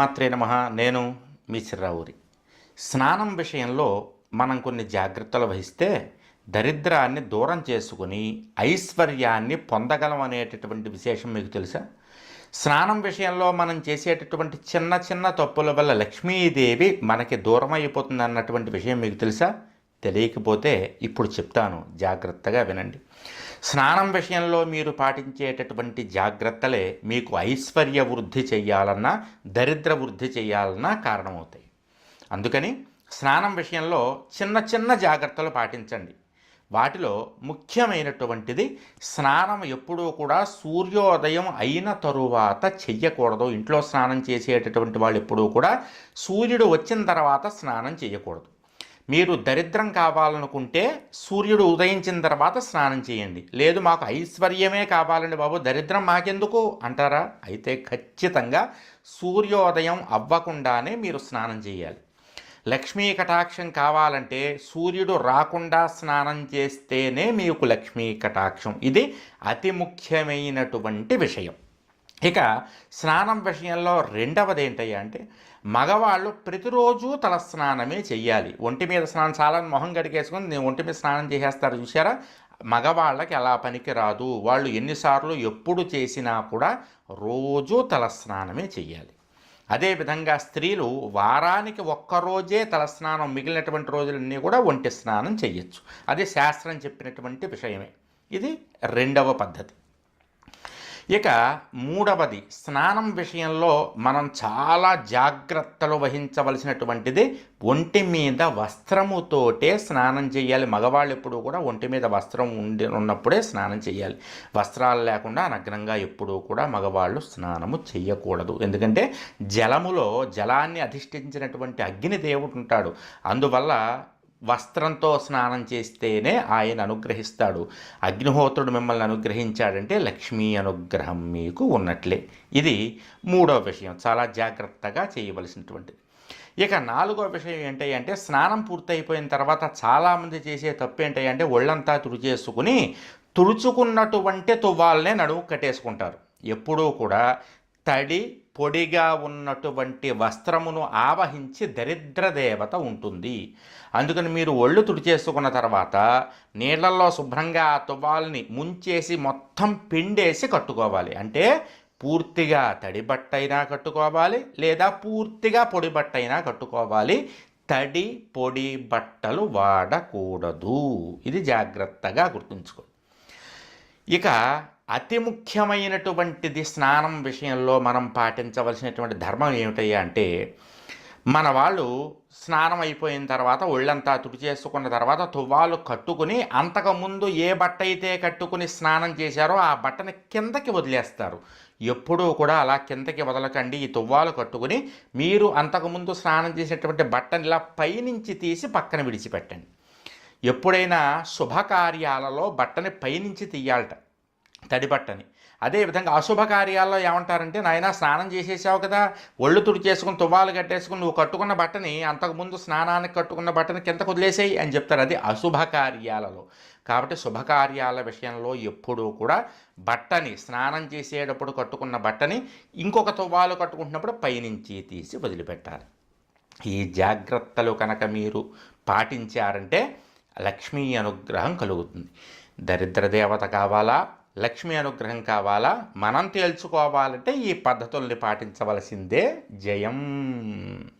మాత్రే నమ. నేను మీ చిర్రావురి. స్నానం విషయంలో మనం కొన్ని జాగ్రత్తలు వహిస్తే దరిద్రాన్ని దూరం చేసుకుని ఐశ్వర్యాన్ని పొందగలం అనేటటువంటి విశేషం మీకు తెలుసా? స్నానం విషయంలో మనం చేసేటటువంటి చిన్న చిన్న తప్పుల వల్ల లక్ష్మీదేవి మనకి దూరం అయిపోతుంది అన్నటువంటి విషయం మీకు తెలుసా? తెలియకపోతే ఇప్పుడు చెప్తాను. జాగ్రత్తగా వినండి. స్నానం విషయంలో మీరు పాటించేటటువంటి జాగ్రత్తలే మీకు ఐశ్వర్య వృద్ధి చెయ్యాలన్నా దరిద్ర వృద్ధి చేయాలన్నా కారణమవుతాయి. అందుకని స్నానం విషయంలో చిన్న చిన్న జాగ్రత్తలు పాటించండి. వాటిలో ముఖ్యమైనటువంటిది స్నానం ఎప్పుడూ కూడా సూర్యోదయం అయిన తరువాత చెయ్యకూడదు. ఇంట్లో స్నానం చేసేటటువంటి వాళ్ళు ఎప్పుడూ కూడా సూర్యుడు వచ్చిన తర్వాత స్నానం చేయకూడదు మీరు దరిద్రం కావాలనుకుంటే సూర్యుడు ఉదయించిన తర్వాత స్నానం చేయండి. లేదు మాకు ఐశ్వర్యమే కావాలండి బాబు దరిద్రం మాకెందుకు? అంటారా? అయితే ఖచ్చితంగా సూర్యోదయం అవ్వకుండానే మీరు స్నానం చేయాలి. లక్ష్మీ కటాక్షం కావాలంటే సూర్యుడు రాకుండా స్నానం చేస్తేనే మీకు లక్ష్మీ కటాక్షం. ఇది అతి ముఖ్యమైనటువంటి విషయం. ఇక స్నానం విషయంలో రెండవది ఏంటయ్యా అంటే మగవాళ్ళు ప్రతిరోజు తల స్నానమే చెయ్యాలి. ఒంటి మీద స్నానం చాలా మొహం గడిగేసుకొని నేను ఒంటి మీద స్నానం చేసేస్తారు చూసారా మగవాళ్ళకి అలా పనికి రాదు. వాళ్ళు ఎన్నిసార్లు ఎప్పుడు చేసినా కూడా రోజు తల స్నానమే చెయ్యాలి. అదేవిధంగా స్త్రీలు వారానికి ఒక్కరోజే తలస్నానం మిగిలినటువంటి రోజులన్నీ కూడా ఒంటి స్నానం చేయొచ్చు అది శాస్త్రం చెప్పినటువంటి విషయమే. ఇది రెండవ పద్ధతి. ఇక మూడవది స్నానం విషయంలో మనం చాలా జాగ్రత్తలు వహించవలసినటువంటిది ఒంటి మీద వస్త్రముతోటే స్నానం చేయాలి. మగవాళ్ళు ఎప్పుడూ కూడా ఒంటి మీద వస్త్రం ఉండి ఉన్నప్పుడే స్నానం చేయాలి. వస్త్రాలు లేకుండా నగ్నంగా ఎప్పుడూ కూడా మగవాళ్ళు స్నానము చేయకూడదు ఎందుకంటే జలములో జలాన్ని అధిష్ఠించినటువంటి అగ్ని దేవుడు ఉంటాడు. అందువల్ల వస్త్రంతో స్నానం చేస్తేనే ఆయన అనుగ్రహిస్తాడు. అగ్నిహోత్రుడు మిమ్మల్ని అనుగ్రహించాడంటే లక్ష్మీ అనుగ్రహం మీకు ఉన్నట్లే. ఇది మూడో విషయం. చాలా జాగ్రత్తగా చేయవలసినటువంటిది. ఇక నాలుగో విషయం ఏంటి అంటే స్నానం పూర్తయిపోయిన తర్వాత చాలామంది చేసే తప్పు ఏంటి అంటే ఒళ్ళంతా తుడిచేసుకుని తుడుచుకున్నటువంటి తువ్వాలనే నడుము కట్టేసుకుంటారు. ఎప్పుడూ కూడా తడి పొడిగా ఉన్నటువంటి వస్త్రమును ఆవహించి దరిద్ర దేవత ఉంటుంది. అందుకని మీరు ఒళ్ళు తుడిచేసుకున్న తర్వాత నీళ్ళల్లో శుభ్రంగా ఆ తువ్వాలని ముంచేసి మొత్తం పిండేసి కట్టుకోవాలి. అంటే పూర్తిగా తడి బట్ట అయినా కట్టుకోవాలి లేదా పూర్తిగా పొడి బట్ట అయినా కట్టుకోవాలి. తడి పొడి బట్టలు వాడకూడదు. ఇది జాగ్రత్తగా గుర్తుంచుకోండి. ఇక అతి ముఖ్యమైనటువంటిది స్నానం విషయంలో మనం పాటించవలసినటువంటి ధర్మం ఏమిటయ్యా అంటే మన వాళ్ళు స్నానం అయిపోయిన తర్వాత ఒళ్ళంతా తుడిచేసుకున్న తర్వాత తువ్వాలు కట్టుకుని అంతకుముందు ఏ బట్ట అయితే కట్టుకుని స్నానం చేశారో ఆ బట్టని కిందకి వదిలేస్తారు. ఎప్పుడూ కూడా అలా కిందకి వదలకండి. ఈ తువ్వాలు కట్టుకుని మీరు అంతకుముందు స్నానం చేసినటువంటి బట్టని ఇలా పైనుంచి తీసి పక్కన విడిచిపెట్టండి. ఎప్పుడైనా శుభకార్యాలలో బట్టని పైనుంచి తీయాలట. తడి బట్టని అదేవిధంగా అశుభ కార్యాల్లో ఏమంటారంటే నాయన స్నానం చేసేసావు కదా ఒళ్ళు తుడి చేసుకుని తువ్వాలు కట్టేసుకుని నువ్వు కట్టుకున్న బట్టని అంతకుముందు స్నానానికి కట్టుకున్న బట్టని కిందకు వదిలేసేయి అని చెప్తారు. అది అశుభ కార్యాలలో కాబట్టి శుభకార్యాల విషయంలో ఎప్పుడూ కూడా బట్టని స్నానం చేసేటప్పుడు కట్టుకున్న బట్టని ఇంకొక తువ్వాలు కట్టుకుంటున్నప్పుడు పైనుంచి తీసి వదిలిపెట్టాలి. ఈ జాగ్రత్తలు కనుక మీరు పాటించారంటే లక్ష్మీ అనుగ్రహం కలుగుతుంది. దరిద్ర దేవత కావాలా? లక్ష్మీ అనుగ్రహం కావాలా? మనం తేల్చుకోవాలంటే ఈ పద్ధతుల్ని పాటించవలసిందే జయం.